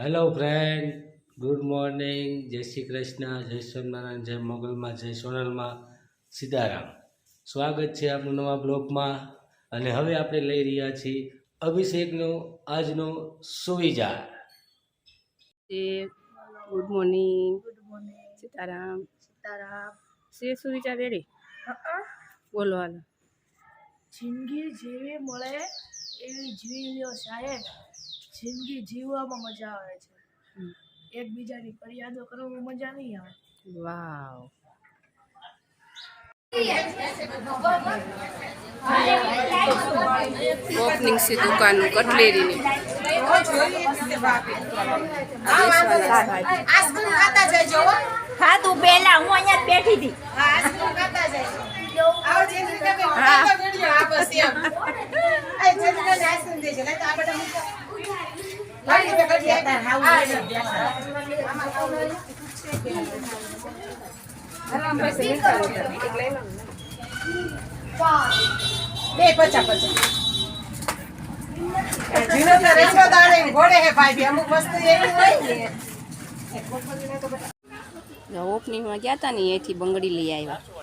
Hello friend good morning જય શ્રી કૃષ્ણ જય સ્વામિનારાયણ જય મોગલમાં જય સોનલમાં સીતારામ સ્વાગત છે આપણું નવા બ્લોગમાં અને હવે આપણે લઈ રહ્યા છીએ અભિષેકનો આજનો સુવિચાર. એ good morning good morning Sitaram Sitaram Shri સુવિચા ready બોલો હાલો. જિંદગી જેવી મળે એવી જીવી લ્યો સાહેબ. જિંદગી જીવવામાં મજા આવે છે. એકબીજાની ફરિયાદો કરવામાં મજા નહીં આવે. વાવ. ઓપનિંગ છે દુકાન કટલેરીની. તું પેલા હું અહીંયા બેઠી હતી. બે પચા પચા ઝીણો તો રેશો દાણે ઘોડે હે ભાઈ અમુક વસ્તુ એવી હોય ને. ઓપનિંગમાં ગયા હતા ને એથી બંગડી લઈ આવ્યા.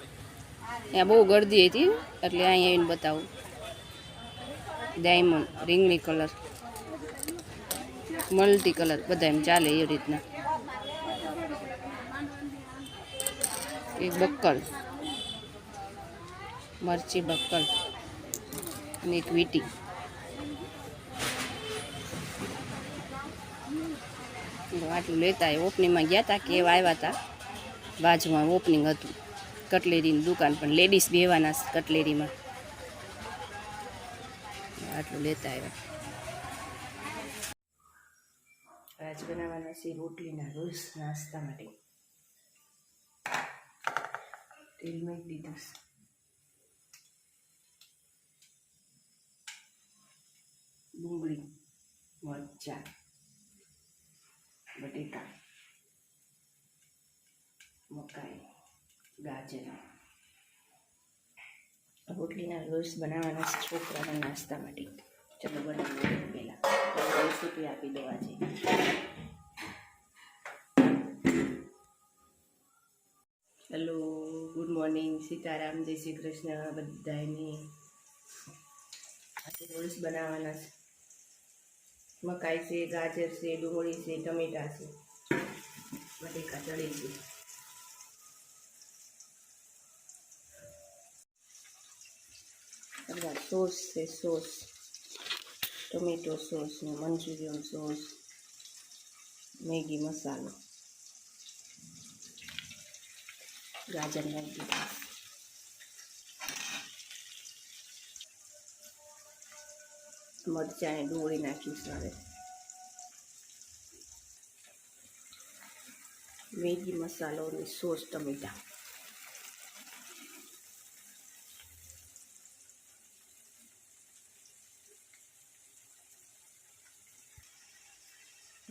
ત્યાં બહુ ગરદી હતી, એટલે અહીં આવીને બતાવું. ડાયમંડ રીંગણી કલર મલ્ટી કલર બધા એમ ચાલે એ રીતના. એક બક્કલ. મરચી બક્કલ. અને એક વીટી. આટલું લેતા ઓપનિંગમાં ગયા હતા કેવા આવ્યા હતા બાજુમાં ઓપનિંગ હતું. કટલેરીની દુકાન પણ લેડીઝ બેવાના કટલેરીમાં. આટલું લેતા આવ્યા. આજ બનાવવાના છે રોટલીના રોજ નાસ્તા માટે. તેલ મૂકી દીધું. ડુંગળી, મરચા બટેટા મકાઈ. ગાજર. રોટલીના રોલ્સ બનાવવાના છોકરાના નાસ્તા માટે. ચલો બનાવી પહેલાં. રેસીપી આપી દેવા છે. હેલો, ગુડ મોર્નિંગ, સીતારામ, જય શ્રી કૃષ્ણ બધાને આજે રોલ્સ બનાવવાના છે. મકાઈ છે, ગાજર છે, ડુંગળી છે, ટમેટા છે. બટેકા ચડે છે. બધા સોસ છે સોસ ટમેટો સોસ ને મંચુરિયન સોસ મેગી મસાલો ગાજર નાખી દીધા મરચાં અને ડુંગળી નાખીશું હવે મેગી મસાલો અને સોસ ટમેટા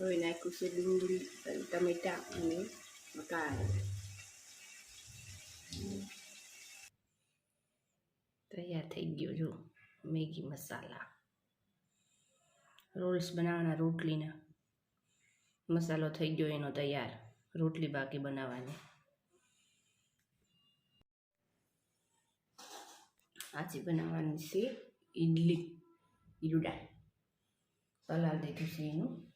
હવે નાખ્યું છે ડુંગળી ટમેટા અને મકાન તૈયાર થઈ ગયો જો મેગી મસાલા રોલ્સ બનાવવાના રોટલીના મસાલો થઈ ગયો, એનો તૈયાર. રોટલી બાકી બનાવવાની. આજે બનાવવાની છે ઈડલી. ઈરુડા સલાડ દીધું છે એનું.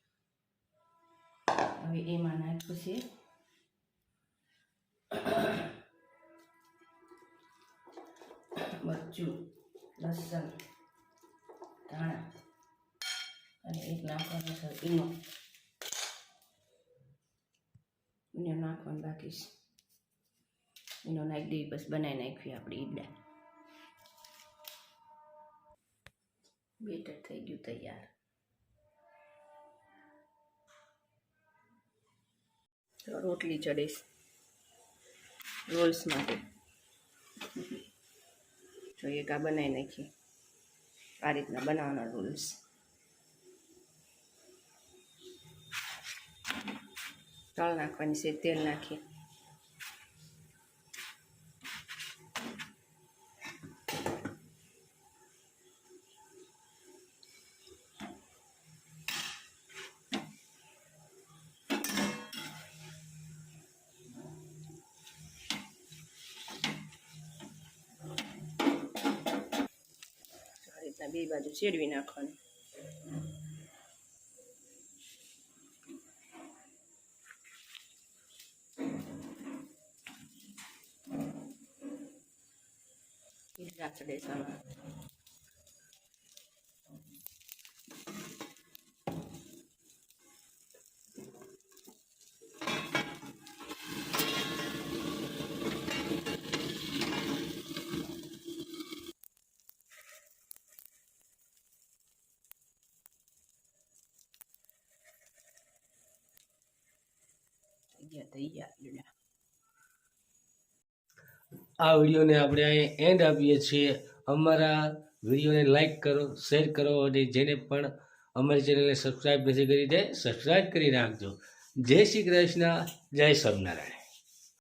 હવે એમાં નાખ્યું છે. મરચું, લસણ, ધાણા અને એક નાખવાનું છે ઈનો. ઈનો નાખવાનું બાકી છે. ઈનો નાખી દેવી બસ બનાવી નાખવી આપણે ઈડા બેટર થઈ ગયું તૈયાર. રોટલી ચડીશ. રોલ્સ માટે. જોઈએ કા બનાવી નાખીએ. આ રીતના બનાવવાના રોલ્સ. તળ નાખવાની છે, તેલ નાખીએ. આ બે બાજુ ચેડવી નાખવાનું. રાખડે સામા આ વિડીયોને આપણે અહીં એન્ડ આપીએ છીએ. અમારા વિડીયોને લાઈક કરો શેર કરો અને જેને પણ અમારી ચેનલને સબસ્ક્રાઈબ નથી કરી દે સબસ્ક્રાઈબ કરી નાખજો જય શ્રી કૃષ્ણ, જય સ્વામિનારાયણ.